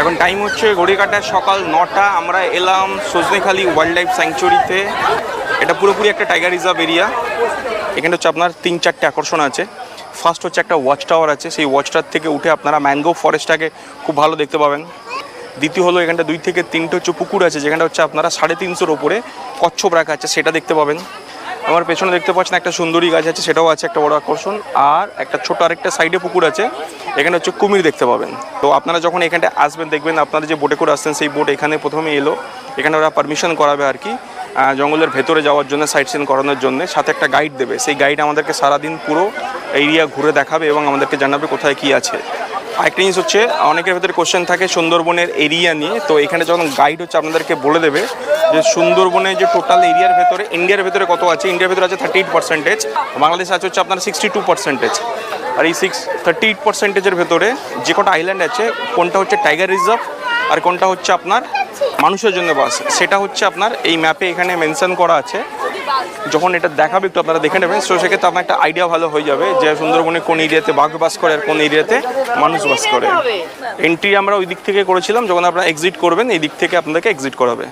এখন টাইম হচ্ছে ঘড়িকাটার সকাল নটা। আমরা এলাম সজনেখালি ওয়াইল্ড লাইফ স্যাংচুরিতে এটা পুরোপুরি একটা টাইগার রিজার্ভ এরিয়া এখানে হচ্ছে আপনার তিন চারটে আকর্ষণ আছে। ফার্স্ট হচ্ছে একটা ওয়াচ টাওয়ার আছে। সেই ওয়াচ টাওয়ার থেকে উঠে আপনারা ম্যানগ্রোভ ফরেস্টটাকে খুব ভালো দেখতে পাবেন। দ্বিতীয় হলো এখানটা দুই থেকে তিনটে হচ্ছে পুকুর আছে, যেখানটা হচ্ছে আপনারা সাড়ে তিনশোর ওপরে কচ্ছপ রাখা আছে, সেটা দেখতে পাবেন। আমার পেছনে দেখতে পাচ্ছেন একটা সুন্দরী গাছ আছে, সেটাও আছে একটা বড় আকর্ষণ। আর একটা ছোট আরেকটা সাইডে পুকুর আছে, এখানে হচ্ছে কুমির দেখতে পাবেন। তো আপনারা যখন এখানটা আসবেন, দেখবেন আপনারা যে বোটে করে আসছেন, সেই বোট এখানে প্রথমে এলো। এখানে ওরা পারমিশন করাবে আর কি জঙ্গলের ভেতরে যাওয়ার জন্য সাইট সিন করানোর জন্য। সাথে একটা গাইড দেবে। সেই গাইড আমাদেরকে সারাদিন পুরো এরিয়া ঘুরে দেখাবে এবং আমাদেরকে জানাবে কোথায় কি আছে। আরেকটা জিনিস হচ্ছে, অনেকের ভেতরে কোশ্চেন থাকে সুন্দরবনের এরিয়া নিয়ে। তো এখানে যখন গাইড হচ্ছে, আপনাদেরকে বলে দেবে যে সুন্দরবনের যে টোটাল এরিয়ার ভেতরে ইন্ডিয়ার ভেতরে কত আছে? ইন্ডিয়ার ভেতরে আছে থার্টি এইট পার্সেন্টেজ বাংলাদেশ আছে হচ্ছে আপনার সিক্সটি টু পার্সেন্টেজ আর এই সিক্স থার্টি এইট পার্সেন্টেজের ভেতরে যে কটা আইল্যান্ড আছে, কোনটা হচ্ছে টাইগার রিজার্ভ আর কোনটা হচ্ছে আপনার মানুষের জন্য বাস। সেটা হচ্ছে আপনার এই ম্যাপে এখানে মেনশন করা আছে। যখন এটা দেখাবে, একটু আপনারা দেখে নেবেন। সো সেক্ষেত্রে আপনার একটা আইডিয়া ভালো হয়ে যাবে যে সুন্দরবনে কোন এরিয়াতে বাঘ বাস করে আর কোন এরিয়াতে মানুষ বাস করে। এন্ট্রি আমরা ওই দিক থেকে করেছিলাম, যখন আপনারা এক্সিট করবেন, এই দিক থেকে আপনাদেরকে এক্সিট করাবে।